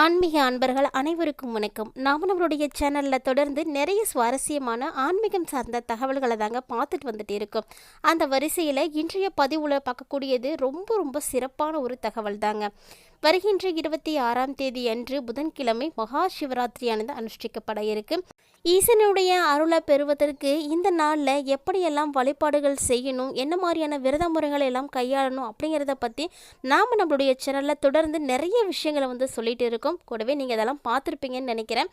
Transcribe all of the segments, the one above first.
ஆன்மீக அன்பர்கள் அனைவருக்கும் வணக்கம். நாம் நம்மளுடைய சேனலில் தொடர்ந்து நிறைய சுவாரஸ்யமான ஆன்மீகம் சார்ந்த தகவல்களை தாங்க பார்த்துட்டு வந்துட்டு இருக்கோம். அந்த வரிசையில் இன்றைய பதிவில் பார்க்கக்கூடியது ரொம்ப ரொம்ப சிறப்பான ஒரு தகவல் தாங்க. வருகின்ற இருபத்தி ஆறாம் தேதி அன்று புதன்கிழமை மகா சிவராத்திரியானது அனுஷ்டிக்கப்பட இருக்கு. ஈசனுடைய அருளை பெறுவதற்கு இந்த நாளில் எப்படியெல்லாம் வழிபாடுகள் செய்யணும் என்ன மாதிரியான விரத முறைகளை எல்லாம் கையாளணும் அப்படிங்கிறத பற்றி நாம் நம்மளுடைய சேனலில் தொடர்ந்து நிறைய விஷயங்களை வந்து சொல்லிட்டு இருக்கோம். கூடவே நீங்கள் இதெல்லாம் பார்த்துருப்பீங்கன்னு நினைக்கிறேன்.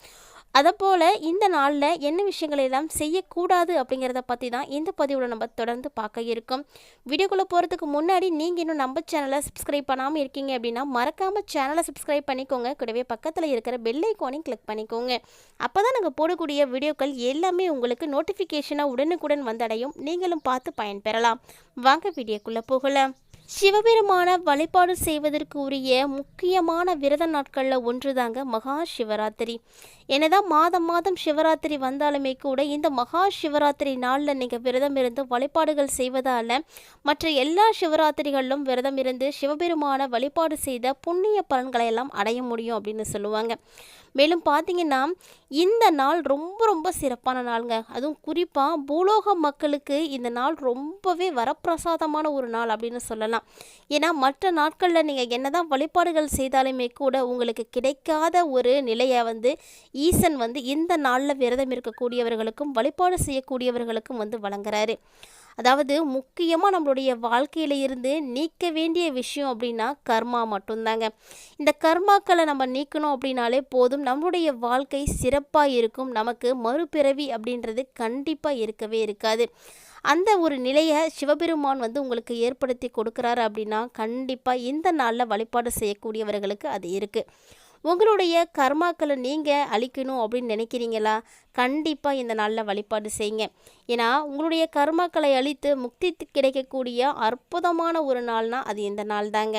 அதைப்போல் இந்த நாளில் என்ன விஷயங்களை எல்லாம் செய்யக்கூடாது அப்படிங்கிறத பற்றி தான் இந்த பதிவில் நம்ம தொடர்ந்து பார்க்க இருக்கோம். வீடியோக்குள்ளே போகிறதுக்கு முன்னாடி நீங்கள் இன்னும் நம்ம சேனலை சப்ஸ்கிரைப் பண்ணாமல் இருக்கீங்க அப்படின்னா மறக்காமல் சேனலை சப்ஸ்கிரைப் பண்ணிக்கோங்க. கூடவே பக்கத்தில் இருக்கிற பெல் ஐக்கானையும் கிளிக் பண்ணிக்கோங்க. அப்போ தான் நாங்கள் போடக்கூடிய வீடியோக்கள் எல்லாமே உங்களுக்கு நோட்டிஃபிகேஷனாக உடனுக்குடன் வந்தடையும். நீங்களும் பார்த்து பயன்பெறலாம் வாங்க வீடியோக்குள்ளே போகலாம். சிவபெருமான வழிபாடு செய்வதற்கு உரிய முக்கியமான விரத நாட்களில் ஒன்றுதாங்க மகா சிவராத்திரி. என்னதான் மாதம் மாதம் சிவராத்திரி வந்தாலுமே கூட இந்த மகா சிவராத்திரி நாளில் நீங்கள் விரதம் இருந்து வழிபாடுகள் செய்வதால் மற்ற எல்லா சிவராத்திரிகளிலும் விரதம் இருந்து சிவபெருமான வழிபாடு செய்த புண்ணிய பலன்களை எல்லாம் அடைய முடியும் அப்படின்னு சொல்லுவாங்க. மேலும் பார்த்தீங்கன்னா இந்த நாள் ரொம்ப ரொம்ப சிறப்பான நாளுங்க. அதுவும் குறிப்பாக பூலோக மக்களுக்கு இந்த நாள் ரொம்பவே வரப்பிரசாதமான ஒரு நாள் அப்படின்னு சொல்லலாம். ஏன்னா மற்ற நாட்களில் நீங்கள் என்னதான் வழிபாடுகள் செய்தாலுமே கூட உங்களுக்கு கிடைக்காத ஒரு நிலையை வந்து ஈசன் வந்து இந்த நாளில் விரதம் இருக்கக்கூடியவர்களுக்கும் வழிபாடு செய்யக்கூடியவர்களுக்கும் வந்து வழங்குறாரு. அதாவது முக்கியமாக நம்மளுடைய வாழ்க்கையில் இருந்து நீக்க வேண்டிய விஷயம் அப்படின்னா கர்மா மட்டும்தாங்க. இந்த கர்மாக்களை நம்ம நீக்கணும் அப்படின்னாலே போதும். நம்மளுடைய வாழ்க்கை சிறப்பாக இருக்கும். நமக்கு மறுபிறவி அப்படின்றது கண்டிப்பாக இருக்கவே இருக்காது. அந்த ஒரு நிலையை சிவபெருமான் வந்து உங்களுக்கு ஏற்படுத்தி கொடுக்குறாரு அப்படின்னா கண்டிப்பாக இந்த நாளில் வழிபாடு செய்யக்கூடியவர்களுக்கு அது இருக்குது உங்களுடைய கர்மாக்களை நீங்கள் அழிக்கணும் அப்படின்னு நினைக்கிறீங்களா? கண்டிப்பாக இந்த நாளில் வழிபாடு செய்யுங்க. ஏன்னா உங்களுடைய கர்மாக்களை அழித்து முக்தி கிடைக்கக்கூடிய அற்புதமான ஒரு நாள்னால் அது இந்த நாள் தாங்க.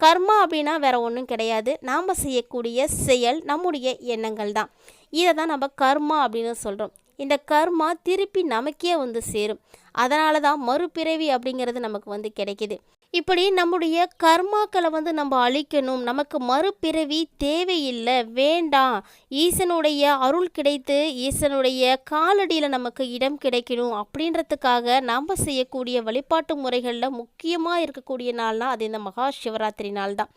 கர்மா அப்படின்னா வேற ஒன்றும் கிடையாது. நாம் செய்யக்கூடிய செயல் நம்முடைய எண்ணங்கள் தான். இதை தான் நம்ம கர்மா அப்படின்னு சொல்கிறோம் இந்த கர்மா திருப்பி நமக்கே வந்து சேரும். அதனால தான் மறுபிறவி அப்படிங்கிறது நமக்கு வந்து கிடைக்கிது. இப்படி நம்முடைய கர்மாக்களை வந்து நம்ம அழிக்கணும். நமக்கு மறுபிறவி தேவையில்லை. வேண்டாம். ஈசனுடைய அருள் கிடைத்து ஈசனுடைய காலடியில் நமக்கு இடம் கிடைக்கணும். அப்படின்றதுக்காக நாம் செய்யக்கூடிய வழிபாட்டு முறைகளில் முக்கியமாக இருக்கக்கூடிய நாள்னால் அது இந்த மகா சிவராத்திரி நாள் தான்.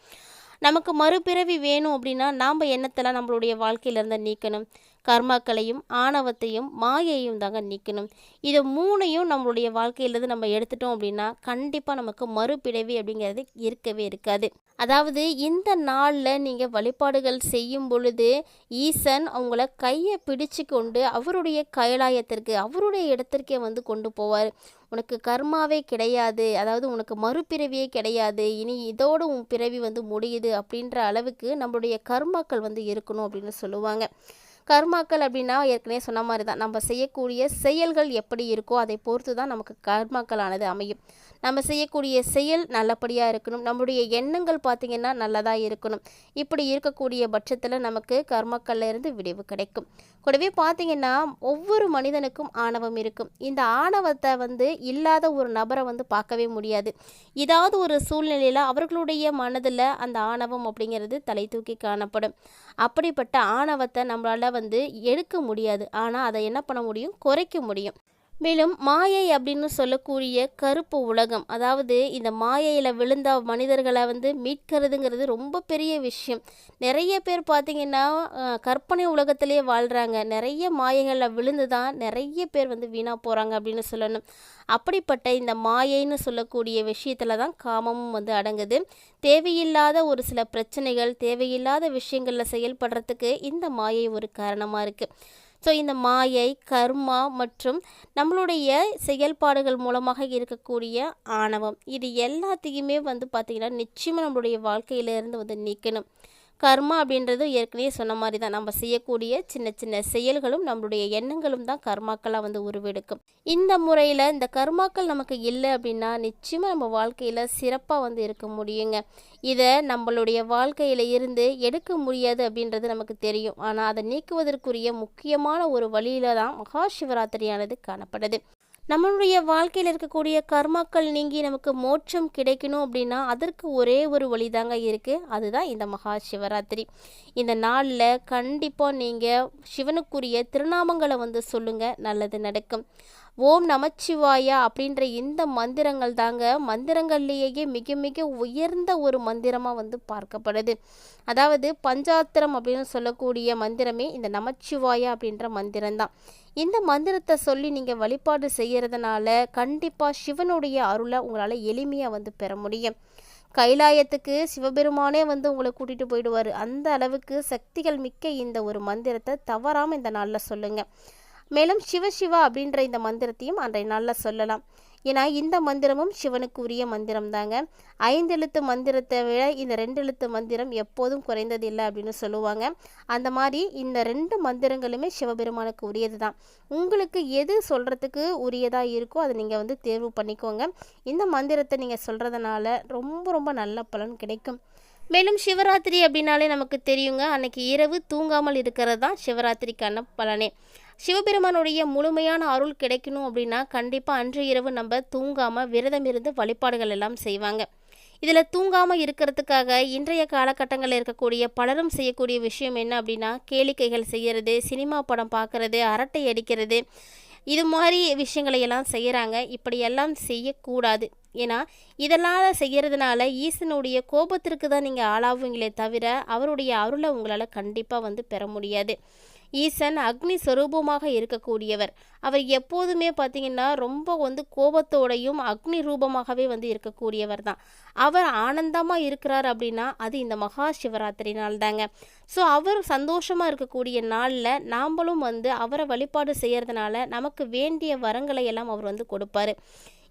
நமக்கு மறுபிறவி வேணும் அப்படின்னா நாம் எண்ணத்தெல்லாம் நம்மளுடைய வாழ்க்கையிலேருந்து நீக்கணும்? கர்மாக்களையும் ஆணவத்தையும் மாயையும் தாங்க நீக்கணும். இதை மூணையும் நம்மளுடைய வாழ்க்கையிலேருந்து நம்ம எடுத்துட்டோம் அப்படின்னா கண்டிப்பாக நமக்கு மறுபிறவி அப்படிங்கிறது இருக்கவே இருக்காது. அதாவது இந்த நாளில் நீங்கள் வழிபாடுகள் செய்யும் பொழுது ஈசன் அவங்கள கையை பிடிச்சு கொண்டு அவருடைய கைலாயத்திற்கு அவருடைய இடத்திற்கே வந்து கொண்டு போவார். உனக்கு கர்மாவே கிடையாது. அதாவது உனக்கு மறுபிறவியே கிடையாது. இனி இதோடு உன் பிறவி வந்து முடியுது அப்படின்ற அளவுக்கு நம்மளுடைய கர்மாக்கள் வந்து இருக்கணும் அப்படின்னு சொல்லுவாங்க. கர்மாக்கள் அப்படின்னா ஏற்கனவே சொன்ன மாதிரி தான் நம்ம செய்யக்கூடிய செயல்கள் எப்படி இருக்கோ அதை பொறுத்து தான் நமக்கு கர்மாக்களானது அமையும். நம்ம செய்யக்கூடிய செயல் நல்லபடியாக இருக்கணும். நம்மளுடைய எண்ணங்கள் பார்த்திங்கன்னா நல்லதாக இருக்கணும். இப்படி இருக்கக்கூடிய பட்சத்தில் நமக்கு கர்மக்கள்லேருந்து விடிவு கிடைக்கும். கூடவே பார்த்திங்கன்னா ஒவ்வொரு மனிதனுக்கும் ஆணவம் இருக்கும். இந்த ஆணவத்தை வந்து இல்லாத ஒரு நபரை வந்து பார்க்கவே முடியாது. ஏதாவது ஒரு சூழ்நிலையில் அவர்களுடைய மனதில் அந்த ஆணவம் அப்படிங்கிறது தலை தூக்கி காணப்படும். அப்படிப்பட்ட ஆணவத்தை நம்மளால் வந்து எடுக்க முடியாது. ஆனால் அதை என்ன பண்ண முடியும்? குறைக்க முடியும். மேலும் மாயை அப்படின்னு சொல்லக்கூடிய கருப்பு உலகம் அதாவது இந்த மாயையில் விழுந்த மனிதர்களை வந்து மீட்கிறதுங்கிறது ரொம்ப பெரிய விஷயம். நிறைய பேர் பார்த்திங்கன்னா கற்பனை உலகத்திலே வாழ்கிறாங்க நிறைய மாயைகளில் விழுந்து தான் நிறைய பேர் வந்து வீணாக போகிறாங்க அப்படின்னு சொல்லணும். அப்படிப்பட்ட இந்த மாயைன்னு சொல்லக்கூடிய விஷயத்தில் தான் காமமும் வந்து அடங்குது. தேவையில்லாத ஒரு சில பிரச்சனைகள் தேவையில்லாத விஷயங்களில் செயல்படுறதுக்கு இந்த மாயை ஒரு காரணமாக இருக்குது ஸோ இந்த மாயை கர்மா மற்றும் நம்மளுடைய செயல்பாடுகள் மூலமாக இருக்கக்கூடிய ஆணவம். இது எல்லாத்தையுமே வந்து பார்த்திங்கன்னா நிச்சயமாக நம்மளுடைய வாழ்க்கையிலேருந்து வந்து நீக்கணும். கர்மா அப்படின்றது ஏற்கனவே சொன்ன மாதிரி தான். நம்ம செய்யக்கூடிய சின்ன சின்ன செயல்களும் நம்மளுடைய எண்ணங்களும் தான் கர்மாக்களாக வந்து உருவெடுக்கும். இந்த முறையில் இந்த கர்மாக்கள் நமக்கு இல்லை அப்படின்னா நிச்சயமாக நம்ம வாழ்க்கையில் சிறப்பாக வந்து இருக்க முடியுங்க. இதை நம்மளுடைய வாழ்க்கையில் இருந்து எடுக்க முடியாது அப்படின்றது நமக்கு தெரியும். ஆனால் அதை நீக்குவதற்குரிய முக்கியமான ஒரு வழியில் தான் மகா சிவராத்திரியானது காணப்படுது. நம்மளுடைய வாழ்க்கையில் இருக்கக்கூடிய கர்மாக்கள் நீங்கி நமக்கு மோட்சம் கிடைக்கணும் அப்படின்னா அதற்கு ஒரே ஒரு வழிதாங்க இருக்குது அதுதான் இந்த மகா சிவராத்திரி. இந்த நாளில் கண்டிப்பாக நீங்கள் சிவனுக்குரிய திருநாமங்களை வந்து சொல்லுங்கள் நல்லது நடக்கும். ஓம் நமச்சிவாயா அப்படின்ற இந்த மந்திரங்கள் தாங்க மந்திரங்கள்லேயே மிக மிக உயர்ந்த ஒரு மந்திரமாக வந்து பார்க்கப்படுது. அதாவது பஞ்சாத்திரம் அப்படின்னு சொல்லக்கூடிய மந்திரமே இந்த நமச்சிவாயா அப்படின்ற மந்திரம்தான். இந்த மந்திரத்தை சொல்லி நீங்கள் வழிபாடு செய்கிறதுனால கண்டிப்பாக சிவனுடைய அருளை உங்களால் எளிமையாக வந்து பெற முடியும். கைலாயத்துக்கு சிவபெருமானே வந்து உங்களை கூட்டிகிட்டு போயிடுவார். அந்த அளவுக்கு சக்திகள் மிக்க இந்த ஒரு மந்திரத்தை தவறாமல் இந்த நாளில் சொல்லுங்கள் மேலும் சிவ சிவா அப்படின்ற இந்த மந்திரத்தையும் அன்றைய நாளில் சொல்லலாம். ஏன்னா இந்த மந்திரமும் சிவனுக்கு உரிய மந்திரம் தாங்க ஐந்து எழுத்து மந்திரத்தை விட இந்த ரெண்டு எழுத்து மந்திரம் எப்போதும் குறைந்தது இல்லை அப்படின்னு சொல்லுவாங்க. அந்த மாதிரி இந்த ரெண்டு மந்திரங்களுமே சிவபெருமானுக்கு உரியது தான் உங்களுக்கு எது சொல்கிறதுக்கு உரியதாக இருக்கோ அதை நீங்கள் வந்து தேர்வு பண்ணிக்கோங்க. இந்த மந்திரத்தை நீங்கள் சொல்கிறதுனால ரொம்ப ரொம்ப நல்ல பலன் கிடைக்கும். மேலும் சிவராத்திரி அப்படின்னாலே நமக்கு தெரியுங்க. அன்னைக்கு இரவு தூங்காமல் இருக்கிறது தான் சிவராத்திரிக்கான பலனே. சிவபெருமானுடைய முழுமையான அருள் கிடைக்கணும் அப்படின்னா கண்டிப்பாக அன்று இரவு நம்ம தூங்காமல் விரதம் இருந்து வழிபாடுகள் எல்லாம் செய்வாங்க. இதில் தூங்காமல் இருக்கிறதுக்காக இன்றைய காலகட்டங்களில் இருக்கக்கூடிய பலரும் செய்யக்கூடிய விஷயம் என்ன அப்படின்னா கேளிக்கைகள் செய்கிறது சினிமா படம் பார்க்குறது அரட்டை அடிக்கிறது. இது மாதிரி விஷயங்களை எல்லாம் செய்கிறாங்க இப்படியெல்லாம் செய்யக்கூடாது. ஏன்னா இதெல்லாம் செய்கிறதுனால ஈசனுடைய கோபத்திற்கு தான் நீங்கள் ஆளாவீங்களே தவிர அவருடைய அருளை உங்களால் கண்டிப்பாக வந்து பெற முடியாது. ஈசன் அக்னி சுரூபமாக இருக்கக்கூடியவர். அவர் எப்போதுமே பார்த்திங்கன்னா ரொம்ப வந்து கோபத்தோடையும் அக்னி ரூபமாகவே வந்து இருக்கக்கூடியவர் தான். அவர் ஆனந்தமாக இருக்கிறார் அப்படின்னா அது இந்த மகா சிவராத்திரி நாள் தாங்க ஸோ அவர் சந்தோஷமாக இருக்கக்கூடிய நாளில் நாம்களும் வந்து அவரை வழிபாடு செய்கிறதுனால நமக்கு வேண்டிய வரங்களை எல்லாம் அவர் வந்து கொடுப்பாரு.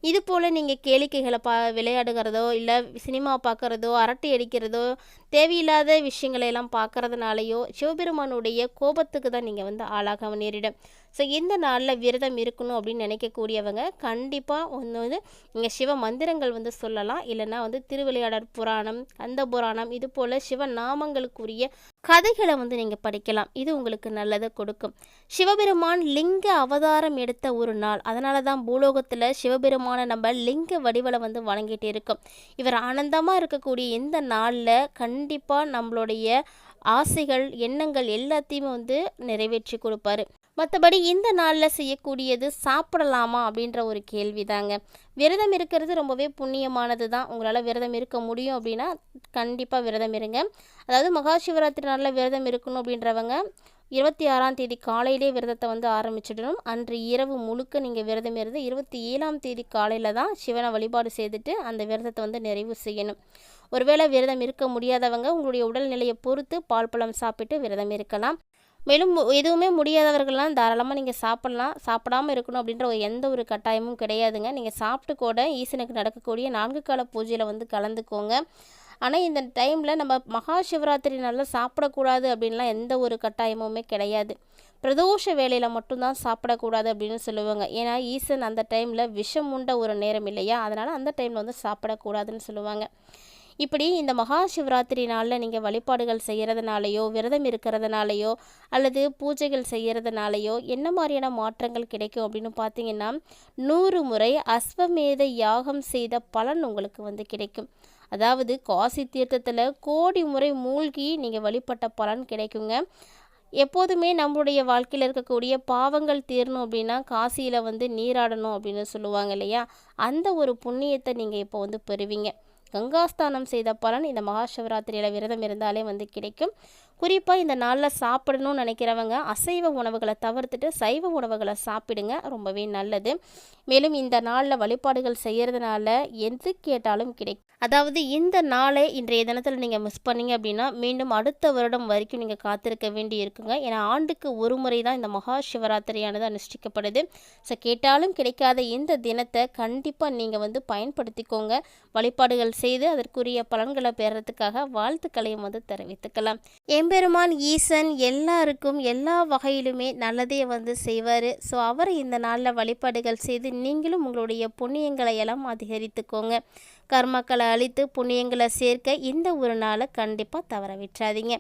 இது போல் நீங்கள் கேளிக்கைகளை பா விளையாடுகிறதோ இல்லை சினிமா பார்க்குறதோ அரட்டை அடிக்கிறதோ தேவையில்லாத விஷயங்களை எல்லாம் பார்க்கறதுனாலையோ சிவபெருமானுடைய கோபத்துக்கு தான் நீங்கள் வந்து ஆளாக நேரிடும் ஸோ இந்த நாளில் விரதம் இருக்கணும் அப்படின்னு நினைக்கக்கூடியவங்க கண்டிப்பாக ஒன்று வந்து நீங்கள் சிவ மந்திரங்கள் வந்து சொல்லலாம். இல்லைன்னா வந்து திருவிளையாடற் புராணம் அந்த புராணம் இது போல் சிவ நாமங்களுக்குரிய கதைகளை வந்து நீங்கள் படிக்கலாம். இது உங்களுக்கு நல்லதை கொடுக்கும். சிவபெருமான் லிங்க அவதாரம் எடுத்த ஒரு நாள். அதனால தான் பூலோகத்தில் சிவபெருமான நம்ம லிங்க வடிவில் வந்து வணங்கிட்டு இருக்கோம். இவர் ஆனந்தமாக இருக்கக்கூடிய இந்த நாளில் கண்டிப்பாக நம்மளுடைய ஆசைகள் எண்ணங்கள் எல்லாத்தையுமே வந்து நிறைவேற்றி கொடுப்பாரு. மற்றபடி இந்த நாளில் செய்யக்கூடியது சாப்பிடலாமா அப்படின்ற ஒரு கேள்வி தாங்க விரதம் இருக்கிறது ரொம்பவே புண்ணியமானது தான். உங்களால் விரதம் இருக்க முடியும் அப்படின்னா கண்டிப்பாக விரதம் இருங்க. அதாவது மகா சிவராத்திரி நாளில் விரதம் இருக்கணும் அப்படின்றவங்க இருபத்தி ஆறாம் தேதி காலையிலே விரதத்தை வந்து ஆரம்பிச்சிடணும். அன்று இரவு முழுக்க நீங்கள் விரதம் இருந்து இருபத்தி ஏழாம் தேதி காலையில் தான் சிவனை வழிபாடு செய்துட்டு அந்த விரதத்தை வந்து நிறைவு செய்யணும். ஒருவேளை விரதம் இருக்க முடியாதவங்க உங்களுடைய உடல்நிலையை பொறுத்து பால் பழம் சாப்பிட்டு விரதம் இருக்கலாம். மேலும் எதுவுமே முடியாதவர்கள்லாம் தாராளமாக நீங்கள் சாப்பிட்லாம். சாப்பிடாமல் இருக்கணும் அப்படின்ற ஒரு எந்த ஒரு கட்டாயமும் கிடையாதுங்க. நீங்கள் சாப்பிட்டு கூட ஈசனுக்கு நடக்கக்கூடிய நான்கு கால பூஜையில் வந்து கலந்துக்கோங்க. ஆனால் இந்த டைமில் நம்ம மகா சிவராத்திரி நல்லா சாப்பிடக்கூடாது அப்படின்லாம் எந்த ஒரு கட்டாயமுமே கிடையாது. பிரதோஷ வேலையில் மட்டும்தான் சாப்பிடக்கூடாது அப்படின்னு சொல்லுவாங்க. ஏன்னா ஈசன் அந்த டைமில் விஷம் உண்ட ஒரு நேரம் இல்லையா? அதனால் அந்த டைமில் வந்து சாப்பிடக்கூடாதுன்னு சொல்லுவாங்க. இப்படி இந்த மகா சிவராத்திரி நாளில் நீங்கள் வழிபாடுகள் செய்கிறதுனாலையோ விரதம் இருக்கிறதுனாலையோ அல்லது பூஜைகள் செய்கிறதுனாலையோ என்ன மாதிரியான மாற்றங்கள் கிடைக்கும் அப்படின்னு பார்த்தீங்கன்னா நூறு முறை அஸ்வமேத யாகம் செய்த பலன் உங்களுக்கு வந்து கிடைக்கும். அதாவது காசி தீர்த்தத்தில் கோடி முறை மூழ்கி நீங்கள் வழிபட்ட பலன் கிடைக்குங்க. எப்போதுமே நம்மளுடைய வாழ்க்கையில் இருக்கக்கூடிய பாவங்கள் தீரணும் அப்படின்னா காசியில் வந்து நீராடணும் அப்படின்னு சொல்லுவாங்க இல்லையா? அந்த ஒரு புண்ணியத்தை நீங்கள் இப்போ வந்து பெறுவீங்க. கங்காஸ்தானம் செய்த பலன் இந்த மகாசிவராத்திரியில் விரதம் இருந்தாலே வந்து கிடைக்கும். குறிப்பாக இந்த நாளில் சாப்பிடணும்னு நினைக்கிறவங்க அசைவ உணவுகளை தவிர்த்துட்டு சைவ உணவுகளை சாப்பிடுங்க. ரொம்பவே நல்லது. மேலும் இந்த நாளில் வழிபாடுகள் செய்கிறதுனால எது கேட்டாலும் கிடைக்கும் அதாவது இந்த நாளை இன்றைய தினத்தில் நீங்கள் மிஸ் பண்ணீங்க அப்படின்னா மீண்டும் அடுத்த வருடம் வரைக்கும் நீங்கள் காத்திருக்க வேண்டி இருக்குங்க. ஏன்னா ஆண்டுக்கு ஒரு முறை தான் இந்த மகா சிவராத்திரியானது அனுஷ்டிக்கப்படுது. ஸோ கேட்டாலும் கிடைக்காத இந்த தினத்தை கண்டிப்பாக நீங்கள் வந்து பயன்படுத்திக்கோங்க. வழிபாடுகள் செய்து அதற்குரிய பலன்களை பெறத்துக்காக வாழ்த்துக்களையும் வந்து தெரிவித்துக்கலாம். எம்பெருமான் ஈசன் எல்லாருக்கும் எல்லா வகையிலுமே நல்லதே வந்து செய்வார். ஸோ அவரை இந்த நாளில் வழிபாடுகள் செய்து நீங்களும் உங்களுடைய புண்ணியங்களை எல்லாம் அதிகரித்துக்கோங்க. கர்மக்களை அழித்து புண்ணியங்களை சேர்க்க இந்த ஒரு நாளை கண்டிப்பாக தவற விட்டுறாதீங்க.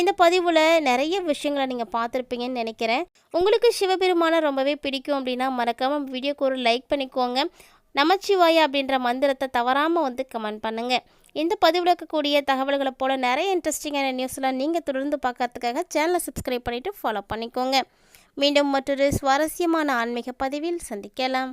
இந்த பதிவில் நிறைய விஷயங்களை நீங்கள் பார்த்துருப்பீங்கன்னு நினைக்கிறேன். உங்களுக்கு சிவபெருமானை ரொம்பவே பிடிக்கும் அப்படின்னா மறக்காமல் வீடியோக்கு ஒரு லைக் பண்ணிக்கோங்க. நமச்சிவாயா அப்படின்ற மந்திரத்தை தவறாமல் வந்து கமெண்ட் பண்ணுங்கள் இந்த பதிவில் இருக்கக்கூடிய தகவல்களை போல் நிறைய இன்ட்ரெஸ்டிங்கான நியூஸ்லாம் நீங்கள் தொடர்ந்து பார்க்கறதுக்காக சேனலை சப்ஸ்கிரைப் பண்ணிவிட்டு ஃபாலோ பண்ணிக்கோங்க. மீண்டும் மற்றொரு சுவாரஸ்யமான ஆன்மீக பதிவில் சந்திக்கலாம்.